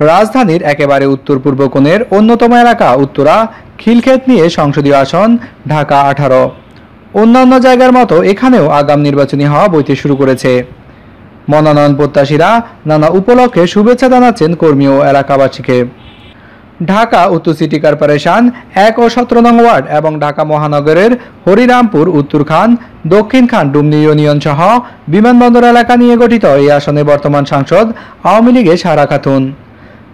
রাজধানীর একেবারে উত্তর পূর্ব কোণের অন্যতম এলাকা উত্তরা, খিলক্ষেত নিয়ে সংসদীয় আসন, ঢাকা আঠারো। অন্যান্য জায়গার মতো এখানেও আগাম নির্বাচনী হওয়া বইতে শুরু করেছে। মনোনয়ন প্রত্যাশীরা নানা উপলক্ষে শুভেচ্ছা জানাচ্ছেন কর্মী ও এলাকাবাসীকে। ঢাকা উত্তর সিটি কর্পোরেশন এক ও সতেরো নং ওয়ার্ড এবং ঢাকা মহানগরের হরিরামপুর, উত্তর খান, দক্ষিণ খান, ডুমনি ইউনিয়ন সহ বিমানবন্দর এলাকা নিয়ে গঠিত এই আসনে বর্তমান সাংসদ আওয়ামী লীগের সারা খাতুন।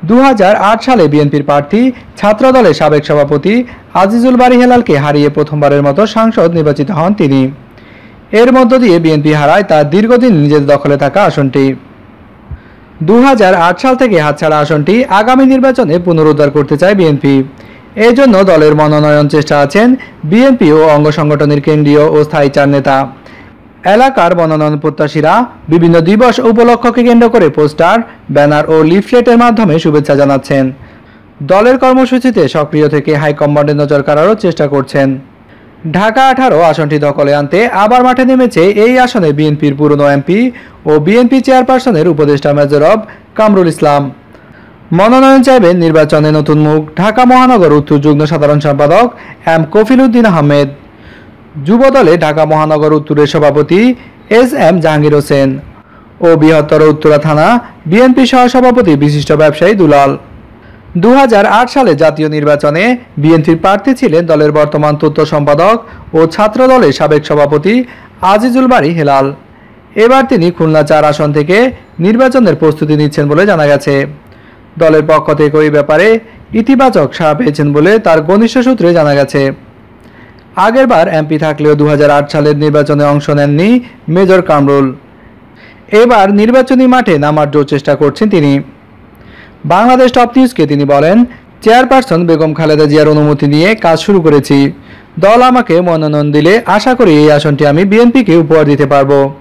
দু হাজার আট সালে বিএনপির প্রার্থী, ছাত্রদলের সাবেক সভাপতি আজিজুল বাড়ি হেলালকে হারিয়ে প্রথমবারের মতো সাংসদ নির্বাচিত হন তিনি। এর মধ্য দিয়ে বিএনপি হারায় তার দীর্ঘদিন নিজের দখলে থাকা আসনটি। দু হাজার আট সাল থেকে হাতছাড়া আসনটি আগামী নির্বাচনে পুনরুদ্ধার করতে চায় বিএনপি। এই জন্য দলের মনোনয়ন চেষ্টা আছেন বিএনপি ও অঙ্গ সংগঠনের কেন্দ্রীয় ও স্থায়ী চার নেতা। এলাকার মনোনয়ন প্রত্যাশীরা বিভিন্ন দিবস উপলক্ষকে কেন্দ্র করে পোস্টার, ব্যানার ও লিফলেটের মাধ্যমে শুভেচ্ছা জানাচ্ছেন। দলের কর্মসূচিতে সক্রিয় থেকে হাইকমান্ডের নজর কাড়ারও চেষ্টা করছেন। ঢাকা আঠারো আসনটি দখলে আনতে আবার মাঠে নেমেছে এই আসনে বিএনপির পুরনো এমপি ও বিএনপি চেয়ারপারসনের উপদেষ্টা মেজরব কামরুল ইসলাম। মনোনয়ন চাইবেন নির্বাচনে নতুন মুখ ঢাকা মহানগর উত্তর যুগ্ম সাধারণ সম্পাদক এম কফিল উদ্দিন আহমেদ। যুবদলে ঢাকা মহানগর উত্তরের সভাপতি এস এম জাহাঙ্গীর হোসেন ও বৃহত্তর উত্তরা থানা বিএনপি সহসভাপতি বিশিষ্ট ব্যবসায়ী দুলাল। দু হাজার আট সালে জাতীয় নির্বাচনে বিএনপির প্রার্থী ছিলেন দলের বর্তমান তথ্য সম্পাদক ও ছাত্র দলের সাবেক সভাপতি আজিজুল বাড়ি হেলাল। এবার তিনি খুলনা চার আসন থেকে নির্বাচনের প্রস্তুতি নিচ্ছেন বলে জানা গেছে। দলের পক্ষ থেকে ওই ব্যাপারে ইতিবাচক সাড়া পেয়েছেন বলে তার ঘনিষ্ঠ সূত্রে জানা গেছে। আগেরবার এমপি থাকলেও দু হাজার আট সালের নির্বাচনে অংশ নেননি মেজর কামরুল। এবার নির্বাচনী মাঠে নামার জোর চেষ্টা করছেন তিনি। বাংলাদেশ টপ নিউজকে তিনি বলেন, চেয়ারপারসন বেগম খালেদা জিয়ার অনুমতি নিয়ে কাজ শুরু করেছি। দল আমাকে মনোনয়ন দিলে আশা করি এই আসনটি আমি বিএনপিকে উপহার দিতে পারব।